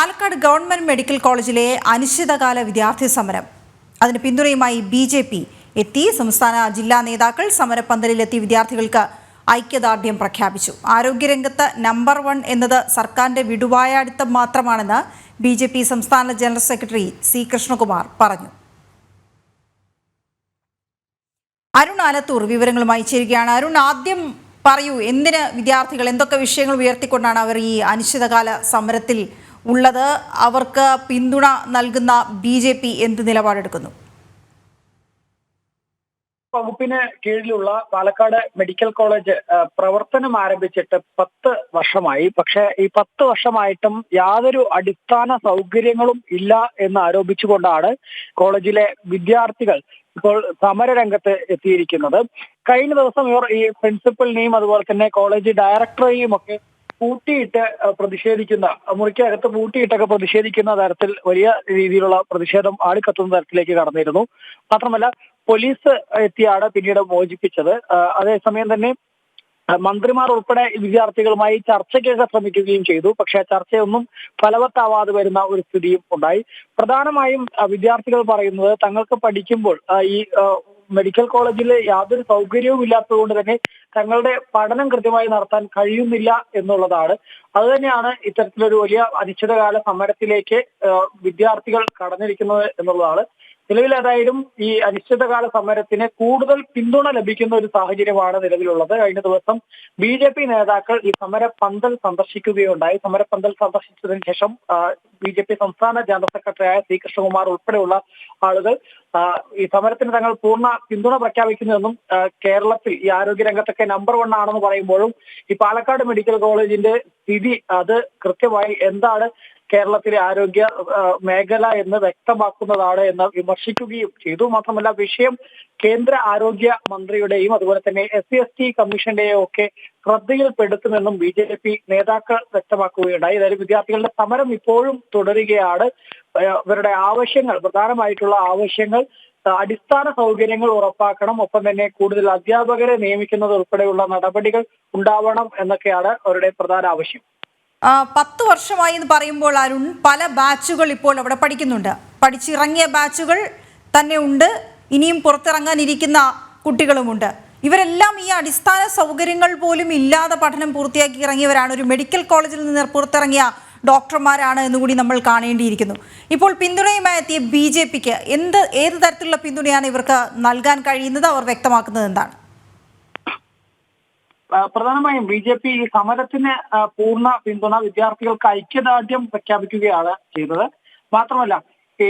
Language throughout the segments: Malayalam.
പാലക്കാട് ഗവൺമെന്റ് മെഡിക്കൽ കോളേജിലെ അനിശ്ചിതകാല വിദ്യാർത്ഥി സമരം. അതിന് പിന്തുണയുമായി ബി ജെ പി എത്തി. സംസ്ഥാന ജില്ലാ നേതാക്കൾ സമരപ്പന്തലിലെത്തി വിദ്യാർത്ഥികൾക്ക് ഐക്യദാർഢ്യം പ്രഖ്യാപിച്ചു. ആരോഗ്യരംഗത്ത് നമ്പർ വൺ എന്നത് സർക്കാരിന്റെ വിടുവായാടിത്തം മാത്രമാണെന്ന് ബി ജെ പി സംസ്ഥാന ജനറൽ സെക്രട്ടറി സി കൃഷ്ണകുമാർ പറഞ്ഞു. അരുൺ ആലത്തൂർ വിവരങ്ങളുമായി ചേരുകയാണ്. അരുൺ ആദ്യം പറയൂ എന്തിന് വിദ്യാർത്ഥികൾ എന്തൊക്കെ വിഷയങ്ങൾ ഉയർത്തിക്കൊണ്ടാണ് അവർ ഈ അനിശ്ചിതകാല സമരത്തിൽ ഉള്ളത് അവർക്ക് പിന്തുണ നൽകുന്ന ബി ജെ പി എന്ത് നിലപാടെടുക്കുന്നു? വകുപ്പിന് കീഴിലുള്ള പാലക്കാട് മെഡിക്കൽ കോളേജ് പ്രവർത്തനം ആരംഭിച്ചിട്ട് പത്ത് വർഷമായി. പക്ഷേ ഈ പത്ത് വർഷമായിട്ടും യാതൊരു അടിസ്ഥാന സൗകര്യങ്ങളും ഇല്ല എന്ന് ആരോപിച്ചുകൊണ്ടാണ് കോളേജിലെ വിദ്യാർത്ഥികൾ ഇപ്പോൾ സമരരംഗത്ത് എത്തിയിരിക്കുന്നത്. കഴിഞ്ഞ ദിവസം ഇവർ ഈ പ്രിൻസിപ്പലിനെയും അതുപോലെ തന്നെ കോളേജ് ഡയറക്ടറേയും ഒക്കെ പൂട്ടിയിട്ട് പ്രതിഷേധിക്കുന്ന മുറിക്കകത്ത് പൂട്ടിയിട്ടൊക്കെ പ്രതിഷേധിക്കുന്ന തരത്തിൽ വലിയ രീതിയിലുള്ള പ്രതിഷേധം ആളിക്കത്തുന്ന തരത്തിലേക്ക് കടന്നിരുന്നു. മാത്രമല്ല പോലീസ് എത്തിയാണ് പിന്നീട് മോചിപ്പിച്ചത്. അതേസമയം തന്നെ മന്ത്രിമാർ ഉൾപ്പെടെ വിദ്യാർത്ഥികളുമായി ചർച്ചയ്ക്കൊക്കെ ശ്രമിക്കുകയും ചെയ്തു. പക്ഷേ ചർച്ചയൊന്നും ഫലവത്താവാതെ വരുന്ന ഒരു സ്ഥിതിയും ഉണ്ടായി. പ്രധാനമായും വിദ്യാർത്ഥികൾ പറയുന്നത് തങ്ങൾക്ക് പഠിക്കുമ്പോൾ ഈ മെഡിക്കൽ കോളേജിൽ യാതൊരു സൗകര്യവും ഇല്ലാത്തതുകൊണ്ട് തന്നെ തങ്ങളുടെ പഠനം കൃത്യമായി നടത്താൻ കഴിയുന്നില്ല എന്നുള്ളതാണ്. അതുതന്നെയാണ് ഇത്തരത്തിലൊരു വലിയ അനിശ്ചിതകാല സമരത്തിലേക്ക് വിദ്യാർത്ഥികൾ കടന്നിരിക്കുന്നത് എന്നുള്ളതാണ്. നിലവിൽ ഈ അനിശ്ചിതകാല സമരത്തിന് കൂടുതൽ പിന്തുണ ലഭിക്കുന്ന ഒരു സാഹചര്യമാണ് നിലവിലുള്ളത്. കഴിഞ്ഞ ദിവസം ബി ജെ പി നേതാക്കൾ ഈ സമരപന്തൽ സന്ദർശിക്കുകയുണ്ടായി. സമരപന്തൽ സന്ദർശിച്ചതിന് ശേഷം ബി ജെ പി സംസ്ഥാന ജനറൽ സെക്രട്ടറിയായ സി കൃഷ്ണകുമാർ ഉൾപ്പെടെയുള്ള ആളുകൾ ഈ സമരത്തിന് തങ്ങൾ പൂർണ പിന്തുണ പ്രഖ്യാപിക്കുന്നുവെന്നും ആ, കേരളത്തിൽ ഈ ആരോഗ്യ രംഗത്തൊക്കെ നമ്പർ വൺ ആണെന്ന് പറയുമ്പോഴും ഈ പാലക്കാട് മെഡിക്കൽ കോളേജിന്റെ സ്ഥിതി അത് കൃത്യമായി എന്താണ് കേരളത്തിലെ ആരോഗ്യ മേഖല എന്ന് വ്യക്തമാക്കുന്നതാണ് എന്ന് വിമർശിക്കുകയും ചെയ്തു. മാത്രമല്ല വിഷയം കേന്ദ്ര ആരോഗ്യ മന്ത്രിയുടെയും അതുപോലെ തന്നെ എസ് സി എസ് ടി കമ്മീഷന്റെയും ഒക്കെ ശ്രദ്ധയിൽപ്പെടുത്തുമെന്നും ബി ജെ പി നേതാക്കൾ വ്യക്തമാക്കുകയുണ്ടായി. അതായത് വിദ്യാർത്ഥികളുടെ സമരം ഇപ്പോഴും തുടരുകയാണ്. ഇവരുടെ ആവശ്യങ്ങൾ പ്രധാനമായിട്ടുള്ള ആവശ്യങ്ങൾ അടിസ്ഥാന സൗകര്യങ്ങൾ ഉറപ്പാക്കണം. ഒപ്പം തന്നെ കൂടുതൽ അധ്യാപകരെ നിയമിക്കുന്നത് ഉൾപ്പെടെയുള്ള നടപടികൾ ഉണ്ടാവണം എന്നൊക്കെയാണ് അവരുടെ പ്രധാന ആവശ്യം. പത്ത് വർഷമായി എന്ന് പറയുമ്പോൾ അരുൺ പല ബാച്ചുകൾ ഇപ്പോൾ അവിടെ പഠിക്കുന്നുണ്ട്. പഠിച്ചിറങ്ങിയ ബാച്ചുകൾ തന്നെ ഉണ്ട്. ഇനിയും പുറത്തിറങ്ങാനിരിക്കുന്ന കുട്ടികളുമുണ്ട്. ഇവരെല്ലാം ഈ അടിസ്ഥാന സൗകര്യങ്ങൾ പോലും ഇല്ലാതെ പഠനം പൂർത്തിയാക്കി ഇറങ്ങിയവരാണ്. ഒരു മെഡിക്കൽ കോളേജിൽ നിന്ന് പുറത്തിറങ്ങിയ ഡോക്ടർമാരാണ് എന്നുകൂടി നമ്മൾ കാണേണ്ടിയിരിക്കുന്നു. ഇപ്പോൾ പിന്തുണയുമായി എത്തിയ ബി ജെ പിക്ക് എന്ത് ഏത് തരത്തിലുള്ള പിന്തുണയാണ് ഇവർക്ക് നൽകാൻ കഴിയുന്നത്? അവർ വ്യക്തമാക്കുന്നത് എന്താണ്? പ്രധാനമായും ബി ജെ പി ഈ സമരത്തിന് പൂർണ പിന്തുണ വിദ്യാർത്ഥികൾക്ക് ഐക്യദാർഢ്യം പ്രഖ്യാപിക്കുകയാണ് ചെയ്തത്. മാത്രമല്ല ഈ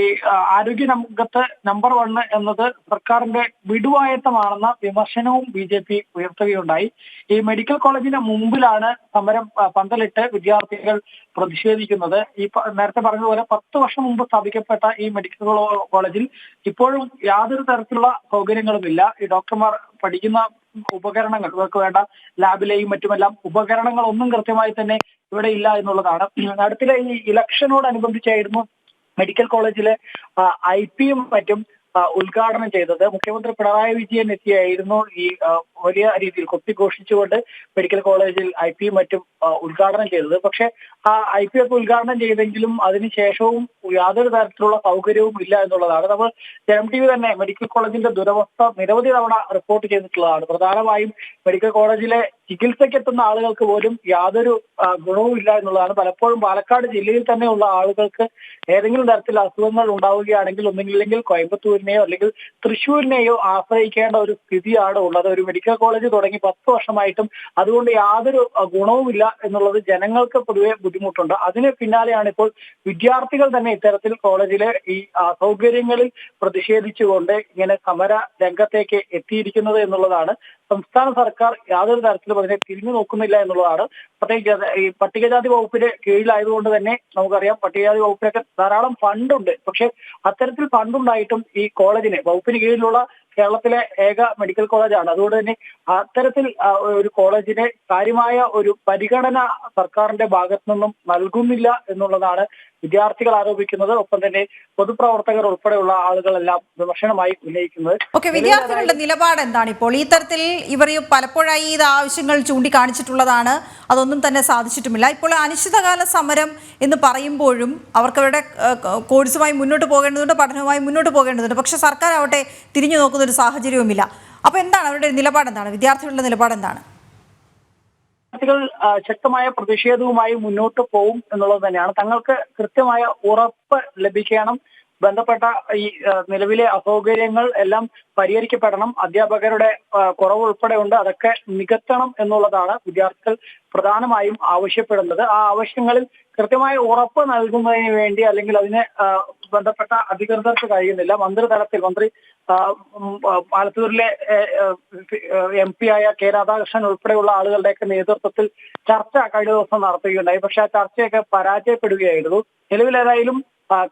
ആരോഗ്യ രംഗത്ത് നമ്പർ വണ് എന്നത് സർക്കാരിന്റെ വിടുവായത്തമാണെന്ന വിമർശനവും ബി ജെ പി ഉയർത്തുകയുണ്ടായി. ഈ മെഡിക്കൽ കോളേജിന് മുമ്പിലാണ് സമരം പന്തലിട്ട് വിദ്യാർത്ഥികൾ പ്രതിഷേധിക്കുന്നത്. ഈ നേരത്തെ പറഞ്ഞതുപോലെ പത്ത് വർഷം മുമ്പ് സ്ഥാപിക്കപ്പെട്ട ഈ മെഡിക്കൽ കോളേജിൽ ഇപ്പോഴും യാതൊരു തരത്തിലുള്ള സൗകര്യങ്ങളുമില്ല. ഈ ഡോക്ടർമാർ പഠിക്കുന്ന ഉപകരണങ്ങൾ. ഇവർക്ക് വേണ്ട ലാബിലെയും മറ്റുമെല്ലാം ഉപകരണങ്ങൾ ഒന്നും കൃത്യമായി തന്നെ ഇവിടെ ഇല്ല എന്നുള്ളതാണ്. അടുത്തിടെ ഈ ഇലക്ഷനോടനുബന്ധിച്ചായിരുന്നു മെഡിക്കൽ കോളേജിലെ ഐ പിയും മറ്റും ഉദ്ഘാടനം ചെയ്തത്. മുഖ്യമന്ത്രി പിണറായി വിജയൻ എത്തിയായിരുന്നു ഈ വലിയ രീതിയിൽ കൊത്തിഘോഷിച്ചുകൊണ്ട് മെഡിക്കൽ കോളേജിൽ ഐ പിയും മറ്റും ഉദ്ഘാടനം ചെയ്തത്. പക്ഷെ ആ ഐ പി ഒക്കെ ഉദ്ഘാടനം ചെയ്തെങ്കിലും അതിനുശേഷവും യാതൊരു തരത്തിലുള്ള സൗകര്യവും ഇല്ല എന്നുള്ളതാണ്. നമ്മൾ ജനം ടി വി തന്നെ മെഡിക്കൽ കോളേജിന്റെ ദുരവസ്ഥ നിരവധി തവണ റിപ്പോർട്ട് ചെയ്തിട്ടുള്ളതാണ്. പ്രധാനമായും മെഡിക്കൽ കോളേജിലെ ചികിത്സയ്ക്ക് എത്തുന്ന ആളുകൾക്ക് പോലും യാതൊരു ഗുണവും ഇല്ല എന്നുള്ളതാണ്. പലപ്പോഴും പാലക്കാട് ജില്ലയിൽ തന്നെയുള്ള ആളുകൾക്ക് ഏതെങ്കിലും തരത്തിൽ അസുഖങ്ങൾ ഉണ്ടാവുകയാണെങ്കിൽ ഒന്നുമില്ലെങ്കിൽ കോയമ്പത്തൂരിനെയോ അല്ലെങ്കിൽ തൃശ്ശൂരിനെയോ ആശ്രയിക്കേണ്ട ഒരു സ്ഥിതിയാണ് ഉള്ളത്. ഒരു മെഡിക്കൽ കോളേജ് തുടങ്ങി പത്ത് വർഷമായിട്ടും അതുകൊണ്ട് യാതൊരു ഗുണവുമില്ല എന്നുള്ളത് ജനങ്ങൾക്ക് പൊതുവെ ബുദ്ധിമുട്ടുണ്ട്. അതിന് പിന്നാലെയാണ് ഇപ്പോൾ വിദ്യാർത്ഥികൾ തന്നെ ഇത്തരത്തിൽ കോളേജിലെ ഈ അസൗകര്യങ്ങളിൽ പ്രതിഷേധിച്ചുകൊണ്ട് ഇങ്ങനെ സമര രംഗത്തേക്ക് എത്തിയിരിക്കുന്നത് എന്നുള്ളതാണ്. സംസ്ഥാന സർക്കാർ യാതൊരു തരത്തിലും അതിനെ തിരിഞ്ഞു നോക്കുന്നില്ല എന്നുള്ളതാണ്. പ്രത്യേകിച്ച് ഈ പട്ടികജാതി വകുപ്പിന് കീഴിലായതുകൊണ്ട് തന്നെ നമുക്കറിയാം പട്ടികജാതി വകുപ്പിനൊക്കെ ധാരാളം ഫണ്ടുണ്ട്. പക്ഷെ അത്തരത്തിൽ ഫണ്ടുണ്ടായിട്ടും ഈ കോളേജിനെ വകുപ്പിന് കീഴിലുള്ള കേരളത്തിലെ ഏക മെഡിക്കൽ കോളേജാണ് അതുകൊണ്ട് തന്നെ അത്തരത്തിൽ ഒരു കോളേജിന് കാര്യമായ ഒരു പരിഗണന സർക്കാരിന്റെ ഭാഗത്തു നിന്നും നൽകുന്നില്ല എന്നുള്ളതാണ് വിദ്യാർത്ഥികൾ ആരോപിക്കുന്നത് ഒപ്പം തന്നെ പൊതുപ്രവർത്തകർ ഉൾപ്പെടെയുള്ള ആളുകളെല്ലാം വിമർശനമായി ഉന്നയിക്കുന്നത്. ഓക്കെ വിദ്യാർത്ഥികളുടെ നിലപാട് എന്താണ്? ഇപ്പോൾ ഈ തരത്തിൽ ഇവർ പലപ്പോഴായി ഇത് ആവശ്യങ്ങൾ ചൂണ്ടിക്കാണിച്ചിട്ടുള്ളതാണ്. അതൊന്നും തന്നെ സാധിച്ചിട്ടുമില്ല. ഇപ്പോൾ അനിശ്ചിതകാല സമരം എന്ന് പറയുമ്പോഴും അവർക്ക് അവരുടെ കോഴ്സുമായി മുന്നോട്ട് പോകേണ്ടതുണ്ട് പഠനവുമായി മുന്നോട്ട് പോകേണ്ടതുണ്ട്. പക്ഷെ സർക്കാർ ആവട്ടെ തിരിഞ്ഞു നോക്കുന്ന ഒരു സാഹചര്യവുമില്ല. അപ്പോൾ എന്താണ് അവരുടെ നിലപാട് എന്താണ് വിദ്യാർത്ഥികളുടെ നിലപാട് എന്താണ് വിദ്യാർത്ഥികൾ ശക്തമായ പ്രതിഷേധവുമായി മുന്നോട്ട് പോകും എന്നുള്ളത് തന്നെയാണ്. തങ്ങൾക്ക് കൃത്യമായ ഉറപ്പ് ലഭിക്കണം. ബന്ധപ്പെട്ട ഈ നിലവിലെ അസൗകര്യങ്ങൾ എല്ലാം പരിഹരിക്കപ്പെടണം. അധ്യാപകരുടെ കുറവ് ഉൾപ്പെടെ ഉണ്ട് അതൊക്കെ നികത്തണം എന്നുള്ളതാണ് വിദ്യാർത്ഥികൾ പ്രധാനമായും ആവശ്യപ്പെടുന്നത്. ആ ആവശ്യങ്ങളിൽ കൃത്യമായ ഉറപ്പ് നൽകുന്നതിന് വേണ്ടി അല്ലെങ്കിൽ അതിന് ബന്ധപ്പെട്ട അധികൃതർക്ക് കഴിയുന്നില്ല. മന്ത്രിതലത്തിൽ മന്ത്രി ആലത്തൂരിലെ എം പി ആയ കെ രാധാകൃഷ്ണൻ ഉൾപ്പെടെയുള്ള ആളുകളുടെയൊക്കെ നേതൃത്വത്തിൽ ചർച്ച കഴിഞ്ഞ ദിവസം നടത്തുകയുണ്ടായി. പക്ഷെ ആ ചർച്ചയൊക്കെ പരാജയപ്പെടുകയായിരുന്നു. നിലവിലേതായാലും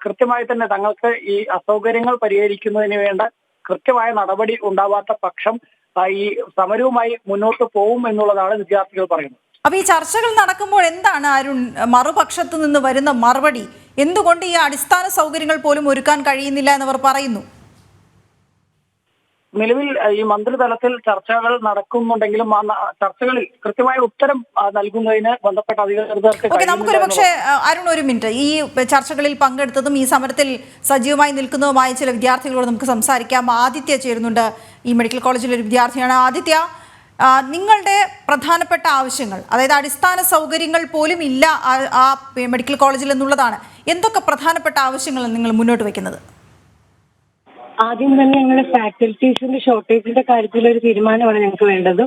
കൃത്യമായി തന്നെ തങ്ങൾക്ക് ഈ അസൗകര്യങ്ങൾ പരിഹരിക്കുന്നതിന് വേണ്ട കൃത്യമായ നടപടി ഉണ്ടാവാത്ത പക്ഷം ഈ സമരവുമായി മുന്നോട്ട് പോകും എന്നുള്ളതാണ് വിദ്യാർത്ഥികൾ പറയുന്നത്. അപ്പൊ ഈ ചർച്ചകൾ നടക്കുമ്പോൾ എന്താണ് അരുൺ മറുപക്ഷത്ത് നിന്ന് വരുന്ന മറുപടി? എന്തുകൊണ്ട് ഈ അടിസ്ഥാന സൗകര്യങ്ങൾ പോലും ഒരുക്കാൻ കഴിയുന്നില്ല എന്നവർ പറയുന്നു? നിലവിൽ ഈ മന്ത്രിതലത്തിൽ ചർച്ചകൾ നടക്കുന്നുണ്ടെങ്കിലും ആ ചർച്ചകളിൽ കൃത്യമായ ഉത്തരം നൽകുന്നതിന് ബന്ധപ്പെട്ട അധികൃതർക്ക് നമുക്കൊരു പക്ഷേ അരുൺ ഒരു മിനിറ്റ്. ഈ ചർച്ചകളിൽ പങ്കെടുത്തതും ഈ സമരത്തിൽ സജീവമായി നിൽക്കുന്നതുമായ ചില വിദ്യാർത്ഥികളോട് നമുക്ക് സംസാരിക്കാം. ആദിത്യ ചേരുന്നുണ്ട് ഈ മെഡിക്കൽ കോളേജിലെ ഒരു വിദ്യാർത്ഥിയാണ്. ആദിത്യ നിങ്ങളുടെ പ്രധാനപ്പെട്ട ആവശ്യങ്ങൾ അതായത് അടിസ്ഥാന സൗകര്യങ്ങൾ പോലും ഇല്ല ആ- ആ മെഡിക്കൽ കോളേജിൽ എന്നുള്ളതാണ്. എന്തൊക്കെ പ്രധാനപ്പെട്ട ആവശ്യങ്ങളാണ് നിങ്ങൾ മുന്നോട്ട് വെക്കുന്നത് ആദ്യം തന്നെ ഞങ്ങളുടെ ഫാക്കൽറ്റീസിന്റെ ഷോർട്ടേജിന്റെ കാര്യത്തിൽ ഒരു തീരുമാനമാണ് ഞങ്ങൾക്ക് വേണ്ടത്.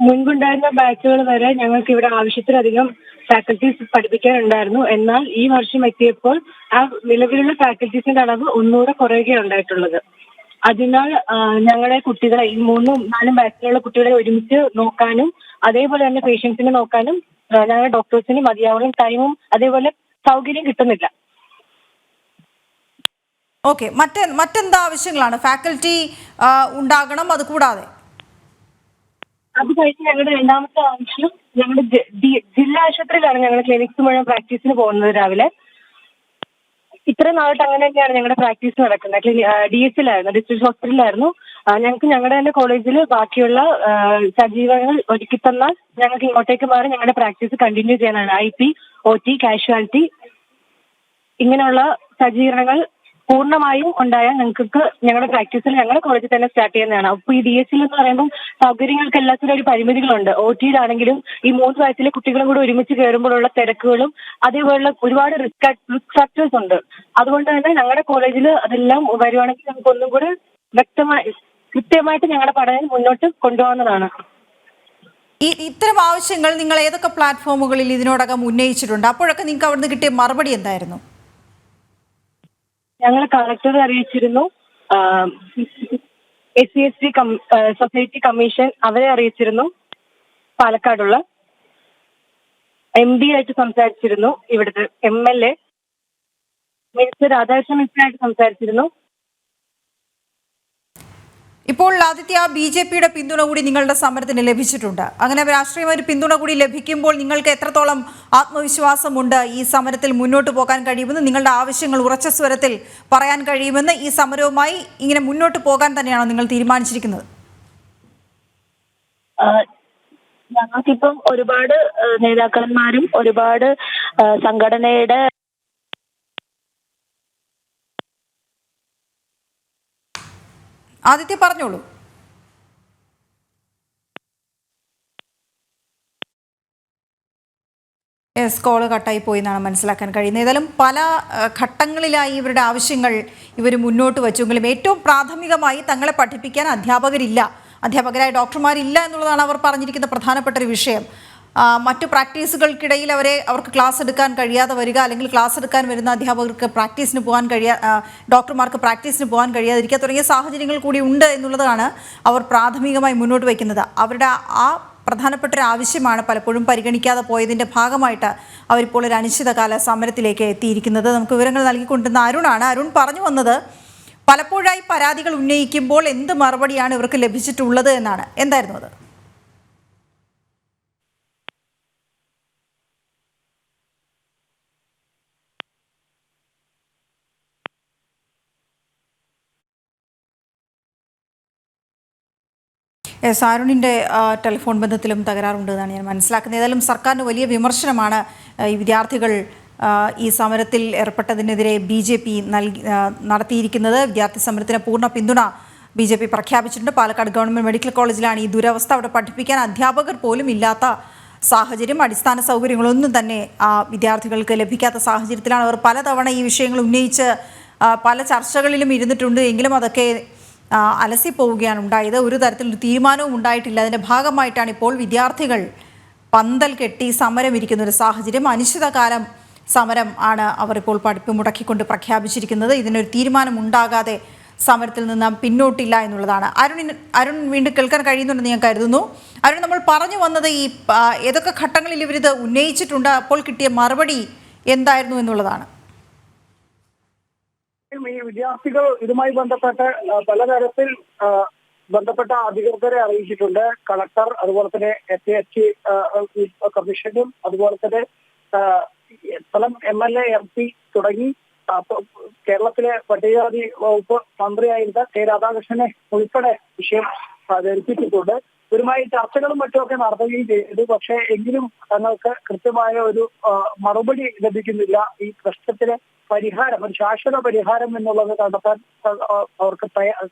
മുൻപുണ്ടായിരുന്ന ബാച്ചുകൾ വരെ ഞങ്ങൾക്ക് ഇവിടെ ആവശ്യത്തിലധികം ഫാക്കൽറ്റീസ് പഠിപ്പിക്കാനുണ്ടായിരുന്നു. എന്നാൽ ഈ വർഷം എത്തിയപ്പോൾ ആ നിലവിലുള്ള ഫാക്കൽറ്റീസിന്റെ അളവ് ഒന്നുകൂടെ കുറയുകയാണ് ഉണ്ടായിട്ടുള്ളത്. അതിനാൽ ഞങ്ങളുടെ കുട്ടികളെ ഈ മൂന്നും നാലും ബാച്ചിലുള്ള കുട്ടികളെ ഒരുമിച്ച് നോക്കാനും അതേപോലെ തന്നെ പേഷ്യൻസിനെ നോക്കാനും ഞങ്ങളുടെ ഡോക്ടേഴ്സിന് മതിയാവുന്ന ടൈമും അതേപോലെ സൗകര്യം കിട്ടുന്നില്ല. ഓക്കെ മറ്റേ മറ്റെന്താ ആവശ്യങ്ങളാണ്? ഫാക്കൽറ്റി ഉണ്ടാകണം അത് കൂടാതെ. അത് കഴിഞ്ഞ് ഞങ്ങളുടെ രണ്ടാമത്തെ ആവശ്യം ഞങ്ങളുടെ ജില്ലാ ആശുപത്രിയിലാണ് ഞങ്ങൾ ക്ലിനിക്സ് മുഴുവൻ പ്രാക്ടീസിന് പോകുന്നത് രാവിലെ. ഇത്രയും നാളായിട്ട് അങ്ങനെ തന്നെയാണ് ഞങ്ങളുടെ പ്രാക്ടീസ് നടക്കുന്നത് ഡി എസിലായിരുന്നു ഡിസ്ട്രിക്ട് ഹോസ്പിറ്റലിലായിരുന്നു ഞങ്ങൾക്ക് ഞങ്ങളുടെ തന്നെ കോളേജിൽ ബാക്കിയുള്ള സജീവങ്ങൾ ഒരുക്കി തന്നാൽ ഞങ്ങൾക്ക് ഇങ്ങോട്ടേക്ക് മാറി ഞങ്ങളുടെ പ്രാക്ടീസ് കണ്ടിന്യൂ ചെയ്യാനാണ്. I P O T casualty ഇങ്ങനെയുള്ള സജ്ജീകരണങ്ങൾ പൂർണമായും ഉണ്ടായാൽ ഞങ്ങൾക്ക് ഞങ്ങളുടെ പ്രാക്ടീസിൽ ഞങ്ങളുടെ കോളേജിൽ തന്നെ സ്റ്റാർട്ട് ചെയ്യുന്നതാണ്. അപ്പോൾ ഈ ഡി എസ് എന്ന് പറയുമ്പോൾ സൗകര്യങ്ങൾക്ക് എല്ലാത്തിനും ഒരു പരിമിതികളുണ്ട്. ഒ ടിയിലാണെങ്കിലും ഈ മൂന്ന് വയസ്സിലെ കുട്ടികളും കൂടെ ഒരുമിച്ച് കയറുമ്പോഴുള്ള തിരക്കുകളും അതേപോലുള്ള ഒരുപാട് റിസ്ക് റിസ്ക് ഫാക്ടേഴ്സ് ഉണ്ട്. അതുകൊണ്ട് തന്നെ ഞങ്ങളുടെ കോളേജിൽ അതെല്ലാം വരുവാണെങ്കിൽ നമുക്ക് ഒന്നും കൂടെ വ്യക്തമായി കൃത്യമായിട്ട് ഞങ്ങളുടെ പഠനം മുന്നോട്ട് കൊണ്ടുപോകുന്നതാണ് ഈ ഇത്തരം ആവശ്യങ്ങൾ നിങ്ങൾ ഏതൊക്കെ പ്ലാറ്റ്ഫോമുകളിൽ ഇതിനോടകം ഉന്നയിച്ചിട്ടുണ്ട്? അപ്പോഴൊക്കെ നിങ്ങൾക്ക് അവിടുന്ന് കിട്ടിയ മറുപടി എന്തായിരുന്നു? ഞങ്ങൾ കളക്ടറെ അറിയിച്ചിരുന്നു. S C S T society commission അവരെ അറിയിച്ചിരുന്നു. പാലക്കാടുള്ള. എം ഡി ആയിട്ട് സംസാരിച്ചിരുന്നു ഇവിടുത്തെ M L A minister Radhakrishnan മിസ്റ്ററായിട്ട് സംസാരിച്ചിരുന്നു. ഇപ്പോൾ ആദിത്യ ബി ജെ പിയുടെ പിന്തുണ കൂടി നിങ്ങളുടെ സമരത്തിന് ലഭിച്ചിട്ടുണ്ട്. അങ്ങനെ രാഷ്ട്രീയമായ ഒരു പിന്തുണ കൂടി ലഭിക്കുമ്പോൾ നിങ്ങൾക്ക് എത്രത്തോളം ആത്മവിശ്വാസമുണ്ട് ഈ സമരത്തിൽ മുന്നോട്ട് പോകാൻ കഴിയുമെന്ന് നിങ്ങളുടെ ആവശ്യങ്ങൾ ഉറച്ച സ്വരത്തിൽ പറയാൻ കഴിയുമെന്ന് ഈ സമരവുമായി ഇങ്ങനെ മുന്നോട്ട് പോകാൻ തന്നെയാണോ നിങ്ങൾ തീരുമാനിച്ചിരിക്കുന്നത്? ഞങ്ങൾക്കിപ്പം ഒരുപാട് നേതാക്കന്മാരും ഒരുപാട് സംഘടനയുടെ ആദിത്യ പറഞ്ഞോളൂ. യെസ് കോൾ കട്ടായി പോയി എന്നാണ് മനസ്സിലാക്കാൻ കഴിയുന്നത്. ഏതായാലും പല ഘട്ടങ്ങളിലായി ഇവരുടെ ആവശ്യങ്ങൾ ഇവർ മുന്നോട്ട് വച്ചുവെങ്കിലും ഏറ്റവും പ്രാഥമികമായി തങ്ങളെ പഠിപ്പിക്കാൻ അധ്യാപകരില്ല. അധ്യാപകരായ ഡോക്ടർമാരില്ല എന്നുള്ളതാണ് അവർ പറഞ്ഞിരിക്കുന്ന പ്രധാനപ്പെട്ട ഒരു വിഷയം. മറ്റു പ്രാക്ടീസുകൾക്കിടയിൽ അവരെ അവർക്ക് ക്ലാസ് എടുക്കാൻ കഴിയാതെ വരിക അല്ലെങ്കിൽ ക്ലാസ് എടുക്കാൻ വരുന്ന അധ്യാപകർക്ക് പ്രാക്ടീസിന് പോകാൻ കഴിയാ ഡോക്ടർമാർക്ക് പ്രാക്ടീസിന് പോകാൻ കഴിയാതിരിക്കുക തുടങ്ങിയ സാഹചര്യങ്ങൾ കൂടി ഉണ്ട് എന്നുള്ളതാണ് അവർ പ്രാഥമികമായി മുന്നോട്ട് വയ്ക്കുന്നത്. അവരുടെ ആ പ്രധാനപ്പെട്ട ഒരു ആവശ്യമാണ് പലപ്പോഴും പരിഗണിക്കാതെ പോയതിന്റെ ഭാഗമായിട്ട് അവരിപ്പോൾ ഒരു അനിശ്ചിതകാല സമരത്തിലേക്ക് എത്തിയിരിക്കുന്നത്. നമുക്ക് വിവരങ്ങൾ നൽകിക്കൊണ്ടിരുന്ന അരുണാണ്. അരുൺ പറഞ്ഞു വന്നത് പലപ്പോഴായി പരാതികൾ ഉന്നയിക്കുമ്പോൾ എന്ത് മറുപടിയാണ് ഇവർക്ക് ലഭിച്ചിട്ടുള്ളത് എന്നാണ്. എന്തായിരുന്നു അത്? ആ, ടെലിഫോൺ ബന്ധത്തിലും തകരാറുണ്ട് എന്നാണ് ഞാൻ മനസ്സിലാക്കുന്നത്. ഏതായാലും സർക്കാരിന് വലിയ വിമർശനമാണ് ഈ വിദ്യാർത്ഥികൾ ഈ സമരത്തിൽ ഏർപ്പെട്ടതിനെതിരെ ബി ജെ പി നൽകി നടത്തിയിരിക്കുന്നത്. വിദ്യാർത്ഥി സമരത്തിന് പൂർണ പിന്തുണ ബി ജെ പി പ്രഖ്യാപിച്ചിട്ടുണ്ട്. പാലക്കാട് ഗവൺമെന്റ് മെഡിക്കൽ കോളേജിലാണ് ഈ ദുരവസ്ഥ അവിടെ പഠിപ്പിക്കാൻ അധ്യാപകർ പോലും ഇല്ലാത്ത സാഹചര്യം. അടിസ്ഥാന സൗകര്യങ്ങളൊന്നും തന്നെ ആ വിദ്യാർത്ഥികൾക്ക് ലഭിക്കാത്ത സാഹചര്യത്തിലാണ് അവർ പലതവണ ഈ വിഷയങ്ങൾ ഉന്നയിച്ച് പല ചർച്ചകളിലും ഇരുന്നിട്ടുണ്ട്. എങ്കിലും അതൊക്കെ അലസിപ്പോവുകയാണ് ഉണ്ടായത്. ഒരു തരത്തിലൊരു തീരുമാനവും ഉണ്ടായിട്ടില്ല. അതിന്റെ ഭാഗമായിട്ടാണ് ഇപ്പോൾ വിദ്യാർത്ഥികൾ പന്തൽ കെട്ടി സമരം ഇരിക്കുന്ന ഒരു സാഹചര്യം. അനിശ്ചിതകാലം സമരം ആണ് അവർ ഇപ്പോൾ പഠിപ്പ് മുടക്കിക്കൊണ്ട് പ്രഖ്യാപിച്ചിരിക്കുന്നത്. ഇതിനൊരു തീരുമാനം ഉണ്ടാകാതെ സമരത്തിൽ നിന്ന് പിന്നോട്ടില്ല എന്നുള്ളതാണ്. അരുൺ അരുൺ വീണ്ടും കേൾക്കാൻ കഴിയുന്നുണ്ടെന്ന് ഞാൻ കരുതുന്നു. അരുൺ നമ്മൾ പറഞ്ഞു വന്നത് ഈ ഏതൊക്കെ ഘട്ടങ്ങളിൽ ഇവരിത് ഉന്നയിച്ചിട്ടുണ്ട്? അപ്പോൾ കിട്ടിയ മറുപടി എന്തായിരുന്നു എന്നുള്ളതാണ്. ഈ വിദ്യാർത്ഥികൾ ഇതുമായി ബന്ധപ്പെട്ട് പലതരത്തിൽ ബന്ധപ്പെട്ട അധികൃതരെ അറിയിച്ചിട്ടുണ്ട്. കളക്ടർ അതുപോലെ തന്നെ എസ് എച്ച് കമ്മീഷനും അതുപോലെ തന്നെ സ്ഥലം M L A M P തുടങ്ങി കേരളത്തിലെ പട്ടികജാതി വകുപ്പ് മന്ത്രിയായിരുന്ന കെ രാധാകൃഷ്ണനെ ഉൾപ്പെടെ വിഷയം ധരിപ്പിച്ചിട്ടുണ്ട്. ഇവരുമായി ചർച്ചകളും മറ്റുമൊക്കെ നടത്തുകയും ചെയ്തു പക്ഷേ എങ്കിലും തങ്ങൾക്ക് കൃത്യമായ ഒരു മറുപടി ലഭിക്കുന്നില്ല. ഈ പ്രശ്നത്തിന് പരിഹാരം ഒരു ശാശ്വത പരിഹാരം എന്നുള്ളത് കണ്ടെത്താൻ അവർക്ക്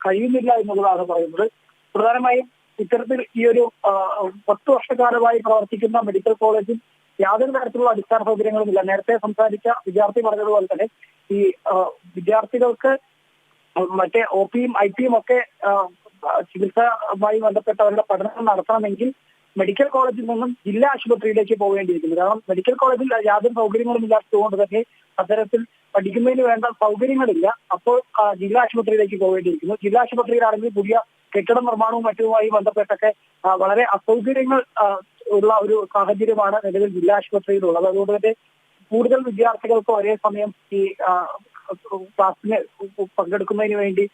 കഴിയുന്നില്ല എന്നുള്ളതാണ് പറയുന്നത്. പ്രധാനമായും ഇത്തരത്തിൽ ഈ ഒരു പത്ത് വർഷക്കാലമായി പ്രവർത്തിക്കുന്ന മെഡിക്കൽ കോളേജിൽ യാതൊരു തരത്തിലുള്ള അടിസ്ഥാന സൗകര്യങ്ങളുമില്ല. നേരത്തെ സംസാരിച്ച വിദ്യാർത്ഥി പറഞ്ഞതുപോലെ തന്നെ ഈ വിദ്യാർത്ഥികൾക്ക് മറ്റേ ഒ പിയും ഐ പിയും ഒക്കെ ചികിത്സയുമായി ബന്ധപ്പെട്ട അവരുടെ പഠനം നടത്തണമെങ്കിൽ മെഡിക്കൽ കോളേജിൽ നിന്നും ജില്ലാ ആശുപത്രിയിലേക്ക് പോകേണ്ടിയിരിക്കുന്നു. കാരണം മെഡിക്കൽ കോളേജിൽ യാതൊരു സൗകര്യങ്ങളും ഇല്ലാത്തതുകൊണ്ട് തന്നെ അത്തരത്തിൽ പഠിക്കുന്നതിന് വേണ്ട സൗകര്യങ്ങളില്ല. അപ്പോൾ ജില്ലാ ആശുപത്രിയിലേക്ക് പോകേണ്ടിയിരിക്കുന്നു. ജില്ലാ ആശുപത്രിയിലാണെങ്കിൽ പുതിയ കെട്ടിട നിർമ്മാണവും മറ്റുമായി ബന്ധപ്പെട്ടൊക്കെ വളരെ അസൗകര്യങ്ങൾ ഉള്ള ഒരു സാഹചര്യമാണ് നിലവിൽ ജില്ലാ ആശുപത്രിയിലുള്ളത്. അതുകൊണ്ട് തന്നെ കൂടുതൽ വിദ്യാർത്ഥികൾക്ക് ഒരേ സമയം ഈ ക്ലാസ്സിന് പങ്കെടുക്കുന്നതിന് വേണ്ടി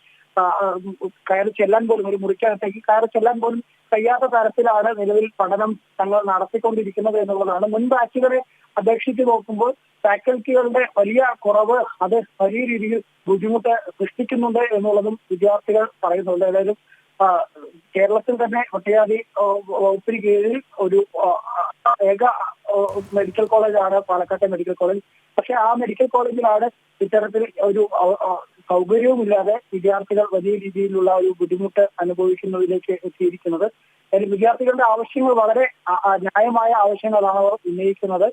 കയറി ചെല്ലാൻ പോലും ഒരു മുറിക്കകത്തേക്ക് കയറി ചെല്ലാൻ പോലും കഴിയാത്ത തരത്തിലാണ് നിലവിൽ പഠനം തങ്ങൾ നടത്തിക്കൊണ്ടിരിക്കുന്നത് എന്നുള്ളതാണ്. മുൻ ബാച്ചുകളെ അപേക്ഷിച്ച് നോക്കുമ്പോൾ ഫാക്കൽറ്റികളുടെ വലിയ കുറവ് അത് വലിയ രീതിയിൽ ബുദ്ധിമുട്ട് സൃഷ്ടിക്കുന്നുണ്ട് എന്നുള്ളതും വിദ്യാർത്ഥികൾ പറയുന്നുണ്ട്. അതായത് കേരളത്തിൽ തന്നെ ഒട്ടേറെ വകുപ്പിന് കീഴിൽ ഒരു ഏക മെഡിക്കൽ കോളേജാണ് പാലക്കാട്ടെ മെഡിക്കൽ കോളേജ് പക്ഷെ ആ മെഡിക്കൽ കോളേജിലാണ് ഇത്തരത്തിൽ ഒരു സൗകര്യവുമില്ലാതെ വിദ്യാർത്ഥികൾ വലിയ രീതിയിലുള്ള ഒരു ബുദ്ധിമുട്ട് അനുഭവിക്കുന്നതിലേക്ക് എത്തിയിരിക്കുന്നത്. അതിൽ വിദ്യാർത്ഥികളുടെ ആവശ്യങ്ങൾ വളരെ ന്യായമായ ആവശ്യങ്ങളാണ് അവർ ഉന്നയിക്കുന്നത്.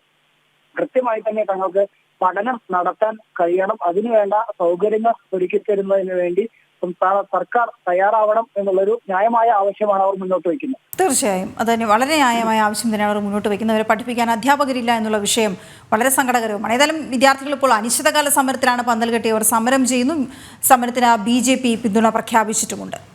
കൃത്യമായി തന്നെ തങ്ങൾക്ക് പഠനം നടത്താൻ കഴിയണം. അതിനുവേണ്ട സൗകര്യങ്ങൾ ഒരുക്കി തരുന്നതിന് വേണ്ടി സംസ്ഥാന സർക്കാർ തയ്യാറാവണം എന്നുള്ളൊരു ന്യായമായ ആവശ്യമാണ് അവർ മുന്നോട്ട് വയ്ക്കുന്നത്. തീർച്ചയായും. അത് തന്നെ വളരെ ന്യായമായ ആവശ്യം തന്നെയാണ് അവർ മുന്നോട്ട് വയ്ക്കുന്നത്. അവരെ പഠിപ്പിക്കാൻ അധ്യാപകരില്ല എന്നുള്ള വിഷയം വളരെ സങ്കടകരവുമാണ്. ഏതായാലും വിദ്യാർത്ഥികൾ ഇപ്പോൾ അനിശ്ചിതകാല സമരത്തിലാണ് പന്തൽ കെട്ടി. അവർ സമരം ചെയ്യുന്നു. സമരത്തിന് ബി പിന്തുണ പ്രഖ്യാപിച്ചിട്ടുമുണ്ട്.